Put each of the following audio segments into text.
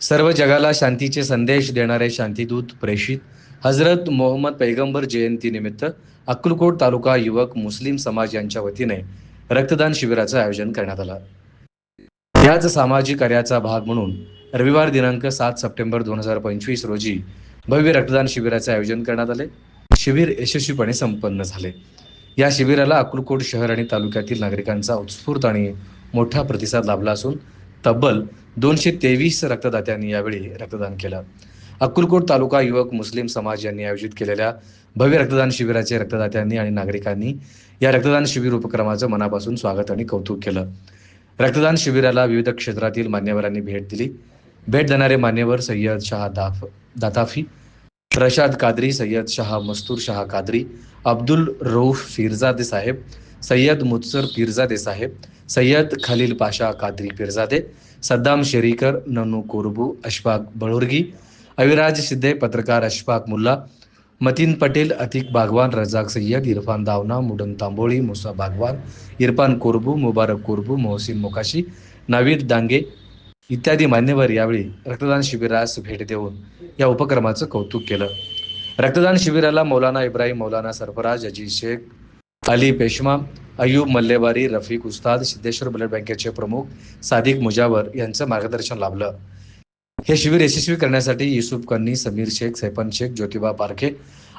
सर्व जगाला शांतीचे संदेश देणारे शांतीदूत प्रेषित हजरत मोहम्मद पैगंबर जयंतीनिमित्त अक्कलकोट तालुका युवक मुस्लिम समाज यांच्या वतीने रक्तदान शिबिराचं आयोजन करण्यात आलं. याच सामाजिक कार्याचा भाग म्हणून रविवार दिनांक सात सप्टेंबर दोन हजार पंचवीस रोजी भव्य रक्तदान शिबिराचे आयोजन करण्यात आले. शिबिर यशस्वीपणे संपन्न झाले. या शिबिराला अक्कलकोट शहर आणि तालुक्यातील नागरिकांचा उत्स्फूर्त आणि मोठा प्रतिसाद लाभला असून तब्बल दोनशे तेवीस रक्तदात्यांनी यावेळी रक्तदान केलं. अक्कलकोट तालुका युवक मुस्लिम समाज यांनी आयोजित केलेल्या भव्य रक्तदान शिबिराचे रक्तदात्यांनी आणि नागरिकांनी या रक्तदान शिबिर उपक्रमाचं मनापासून स्वागत आणि कौतुक केलं. रक्तदान शिबिराला विविध क्षेत्रातील मान्यवरांनी भेट दिली. भेट देणारे मान्यवर सय्यद शहा दाफ दाताफी रशाद कादरी सय्यद शहा मस्तूर शहा कादरी अब्दुल रऊफ फिरजादे साहेब सय्यद मुत्सर पिरजादे साहेब सय्यद खलील पाशा कादरी पिरजादे सद्दाम शेरीकर ननू कोरबू अशफाक बळुर्गी अविराज सिद्धे पत्रकार अशफाक मुल्ला मतीन पटेल अतिक बागवान रजाक सय्यद इरफान दावना मुडन तांबोळी मुसा बागवान इरफान कोरबू मुबारक कोरबू मोहसिन मोकाशी नावीद डांगे इत्यादी मान्यवर यावेळी रक्तदान शिबिरास भेट देऊन या उपक्रमाचं कौतुक केलं. रक्तदान शिबिराला मौलाना इब्राहिम मौलाना सरफराज अजीत शेख अली पेशमा अयूब मल्लेवारी रफीक उस्ताद सिद्धेश्वर ब्लड बँकेचे प्रमुख सादिक मुजावर यांचं मार्गदर्शन लाभलं. हे शिबिर यशस्वी करण्यासाठी युसुफ कन्नी समीर शेख सैपन शेख ज्योतिबा पारखे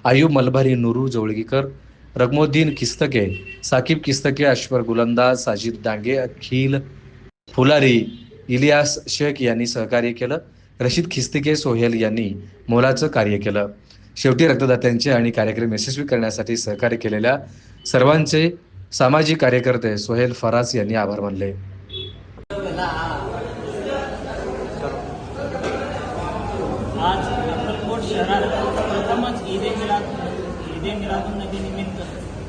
आयूब मलभारी नुरू जवळगीकर रगमोद्दीन किस्तके साकिब किस्तके अश्वर गुलंदाज साजिद डांगे अखिल फुलारी इलियास शेख यांनी सहकार्य केलं. रशीद खिस्तिके सोहेल यांनी मोलाचं कार्य केलं. शेवटी रक्तदात्यांचे आणि कार्यक्रम यशस्वी करण्यासाठी सहकार्य केलेल्या सर्वांचे सामाजिक कार्यकर्ते सोहेल फरास यांनी आभार मानले. आज अक्कलकोट शहरात प्रथमच ईद मिलाद ईद ए मिलादुन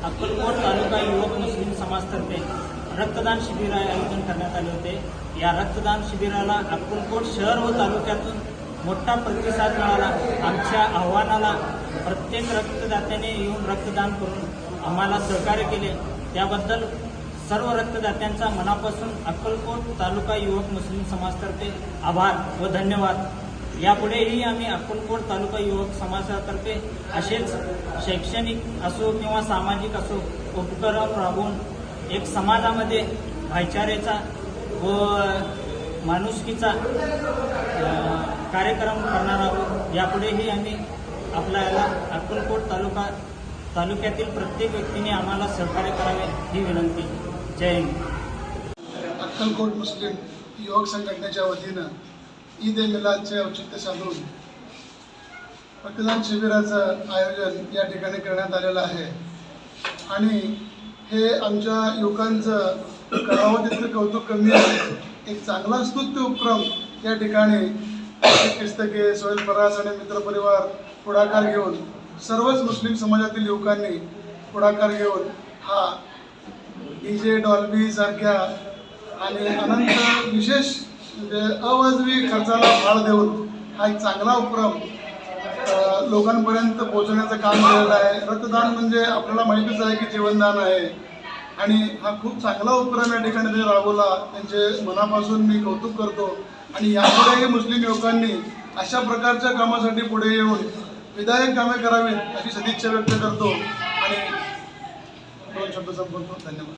अक्कलकोट तालुका युवक मुस्लिम समाजतर्फे रक्तदान शिबिर आयोजन करण्यात आले होते. या रक्तदान शिबिराला अक्कलकोट शहर व तालुक्यातून मोठा प्रतिसाद मिळाला. आमच्या आव्हानाला प्रत्येक रक्तदात्याने येऊन रक्तदान करून आम्हाला सहकार्य केले. त्याबद्दल सर्व रक्तदात्यांचा मनापासून अक्कलकोट तालुका युवक मुस्लिम समाजतर्फे आभार व धन्यवाद. यापुढेही आम्ही अक्कलकोट तालुका युवक समाजातर्फे असेच शैक्षणिक असो किंवा सामाजिक असो उपक्रम राबवून एक समाजामध्ये भाईचारेचा व माणुसकीचा कार्यक्रम करणार आहोत. यापुढेही आम्ही आपल्याला अक्कलकोट तालुका तालुक्यातील प्रत्येक व्यक्तीने आम्हाला सहकार्य करावे ही विनंती. जय हिंद. अक्कलकोट मुस्लिम युवक संघटनेच्या वतीनं ईद ए मिलादचे औचित्य साधून रक्तदान शिबिराचं आयोजन या ठिकाणी करण्यात आलेलं आहे. आणि हे आमच्या युवकांचं करावं तितकं कौतुक कमी आहे एक चांगला स्तुत्य उपक्रम या ठिकाणी पुस्तके सोहेल फरास आणि मित्रपरिवार पुढाकार घेऊन सर्वच मुस्लिम समाजातील युवकांनी पुढाकार घेऊन हा डी जे डॉल्बी सारख्या आणि अनंत विशेष म्हणजे अवाजवी खर्चाला भाळ देऊन हा एक चांगला उपक्रम लोकांपर्यंत पोहोचवण्याचं काम केलेलं आहे. रक्तदान म्हणजे आपल्याला माहितीच आहे की जीवनदान आहे. आणि हा खूप चांगला उपक्रम या ठिकाणी त्यांनी राबवला त्यांचे मनापासून मी कौतुक करतो. आणि यापुढेही मुस्लिम युवकांनी अशा प्रकारच्या कामासाठी पुढे येऊन विधायक कामे करावीत अशी सदिच्छा व्यक्त करतो. आणि दोन शब्द संपवतो. धन्यवाद.